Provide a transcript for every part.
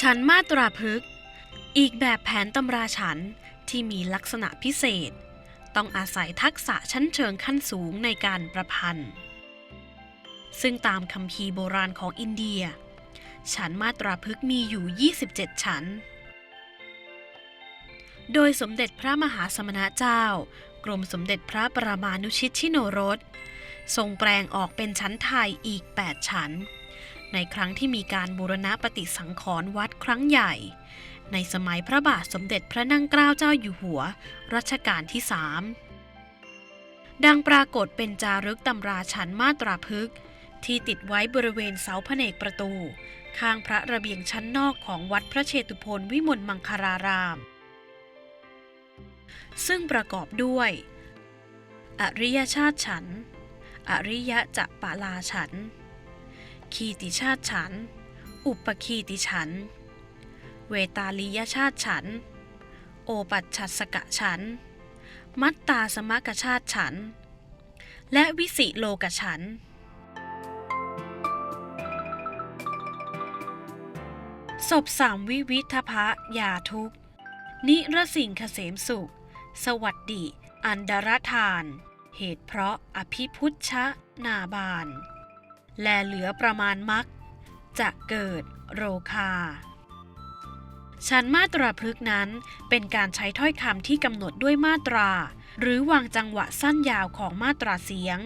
ฉันมาตราพฤกษ์อีกแบบแผนตำราฉันที่มีลักษณะพิเศษ ต้องอาศัยทักษะชั้นเชิงขั้นสูงในการประพันธ์ ซึ่งตามคัมภีโบราณของอินเดีย ฉันมาตราพฤกษ์มีอยู่ 27 ฉัน โดยสมเด็จพระมหาสมณเจ้ากรมสมเด็จพระประมาณุชิตชิโนรส ทรงแปลงออกเป็นชั้นไทยอีก 8 ชั้น ในครั้งที่มีการบูรณะปฏิสังขรณ์วัดครั้งใหญ่ ในสมัยพระบาทสมเด็จพระนั่งเกล้าเจ้าอยู่หัว รัชกาลที่สามดังปรากฏเป็นจารึกตำราชั้นมาตราพฤกษ์ที่ติดไว้บริเวณเสาพระเนกประตู ข้างพระระเบียงชั้นนอกของวัดพระเชตุพนวิมลมังคาราราม ซึ่งประกอบด้วย อริยชาติฉัน อริยจะปะลาฉัน คีติชาติฉัน อุปคีติฉัน เวตาลียชาติฉัน โอปัชชัสสกะฉัน มัตตาสมกชาติฉัน และวิสิโลกฉัน ศพสามวิวิทพะยาทุก นิรสิงคเกษมสุข สวัสดิอันดรธาน เหตุเพราะอภิพุชชนาบาน แลเหลือประมาณมักจะเกิดโรคาฉันมาตราพฤกนั้นเป็นการใช้ถ้อยคำที่กำหนดด้วยมาตรา หรือวางจังหวะสั้นยาวของมาตราเสียง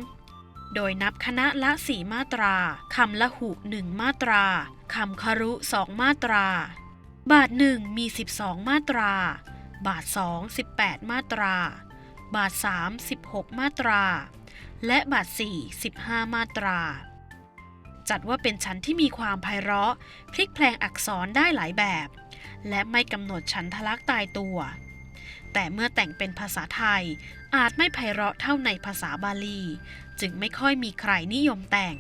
โดยนับคณะละสี่มาตราคำละหุหนึ่งมาตราคำคารุสองมาตรา บาทหนึ่งมี 12 มาตรา บาทสอง18 มาตรา บาทสาม16 มาตรา และบาทสี่15 มาตรา จัดว่าเป็นชั้นที่มีความไพเราะ พลิกแพลงอักษรได้หลายแบบ และไม่กำหนดชั้นทลักตายตัว แต่เมื่อแต่งเป็นภาษาไทย อาจไม่ไพเราะเท่าในภาษาบาลี จึงไม่ค่อยมีใครนิยมแต่ง